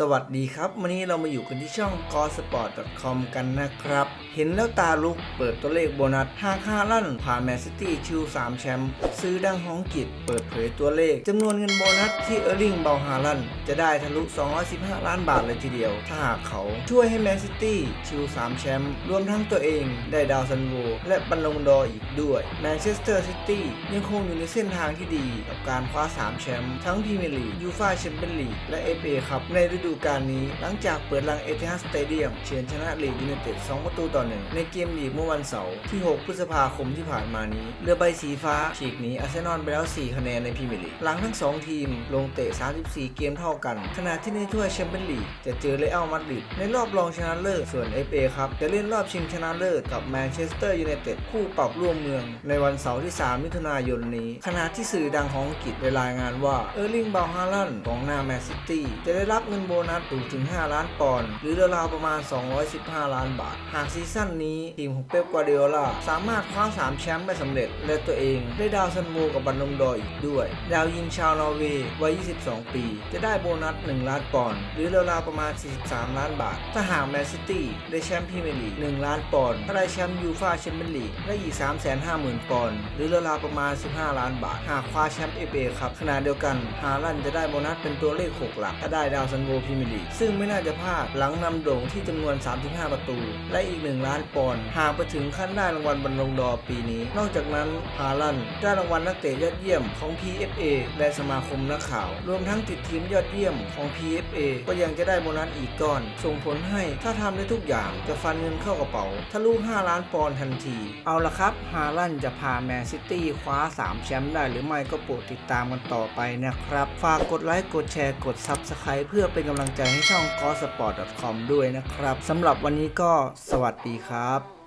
สวัสดีครับ วันนี้เรามาอยู่กันที่ช่อง g o s p o r t c o m กันนะครับ เห็นแล้วตาลุกเปิดตัวเลขโบนัสหากฮาลั่นผ่านแมนซิตี้ชิว3 แชมป์ซื้อดังห้องกิจเปิดเผยตัวเลขจำนวนเงินโบนัสที่เออร์ลิงเบาฮาลันจะได้ทะลุ 215 ล้านบาทเลยทีเดียว ถ้าหากเขาช่วยให้แมนซิตี้ชิว3 แชมป์รวมทั้งตัวเองได้ดาวซันโวและบัลลงดอร์อีกด้วยแมนเชสเตอร์ซิตี้ยังคงอยู่ในเส้นทางที่ดีกับการคว้า3 แชมป์ทั้งพรีเมียร์ลีกยูฟ่าแชมเปี้ยนลีกและเอฟเอครับในฤดูกาลนี้ หลังจากเปิดรังเอทิฮัดสเตเดียมเฉือนชนะลีดยูไนเต็ด 2 ประตูต่อหนึ่งในเกมลีกเมื่อวันเสาร์ที่ 6 พฤษภาคมที่ผ่านมานี้ เรือใบสีฟ้าฉีกหนีอาร์เซนอลไปแล้ว 4 คะแนนในพรีเมียร์ลีก หลังทั้ง 2 ทีมลงเตะ 34 เกมเท่ากัน ขณะที่ในถ้วยแชมเปี้ยนลีกจะเจอเรอัลมาดริดในรอบรองชนะเลิศ ส่วน FA ครับจะเล่นรอบชิงชนะเลิศกับแมนเชสเตอร์ยูไนเต็ดคู่ปรับร่วมเมือง ในวันเสาร์ที่ 3 มิถุนายนนี้ ขณะที่สื่อดังของอังกฤษได้รายงานว่าเออร์ลิงบาฮาลันของนาแมนซิตี้จะได้รับเงินโบบนัสสูงถึง 5 ล้านปอนด์หรือราวๆประมาณ 215 ล้านบาท หากซีซั่นนี้ทีมของเป๊ปกวาร์ดิโอลาสามารถคว้า 3 แชมป์ได้สำเร็จ และตัวเองได้ดาวซันโวกับบัลลงดอร์อีกด้วย ดาวยิงชาวนอร์เวย์วัย 22 ปี จะได้โบนัส 1 ล้านปอนด์หรือราวๆประมาณ 43 ล้านบาท ถ้าหากแมนซิตี้ได้แชมป์พรีเมียร์ลีก 1 ล้านปอนด์ถ้าได้แชมป์ยูฟ่าแชมเปี้ยนลีกได้อีก 350,000 ปอนด์หรือราวๆประมาณ 15 ล้านบาท หากคว้าแชมป์เอฟเอครับขณะเดียวกันฮาลันจะได้โบนัสเป็นตัวเลข 6 หลักถ้าได้ดาวซันโวพรีเมียร์ลีกซึ่งไม่น่าจะพลาดหลังนำโด่งที่จำนวน 35 ประตู และอีก 1 ล้านปอนด์หากไปถึงขั้นได้รางวัลบอลลงดอปีนี้ นอกจากนั้นฮาลันได้รางวัลนักเตะยอดเยี่ยมของ PFA และสมาคมนักข่าว รวมทั้งติดทีมยอดเยี่ยมของ PFA ก็ยังจะได้โบนัสอีกก้อน ส่งผลให้ถ้าทำได้ทุกอย่างจะฟันเงินเข้ากระเป๋าทะลุ5ล้านปอนด์ทันที เอาละครับฮาลันจะพาแมนซิตี้คว้า 3 แชมป์ได้หรือไม่ก็โปรดติดตามกันต่อไปนะครับ ฝากกดไลค์กดแชร์กด Subscribe เพื่อเป็นกำลังใจให้ช่อง g o s p o r t c o m ด้วยนะครับสำหรับวันนี้ก็สวัสดีครับ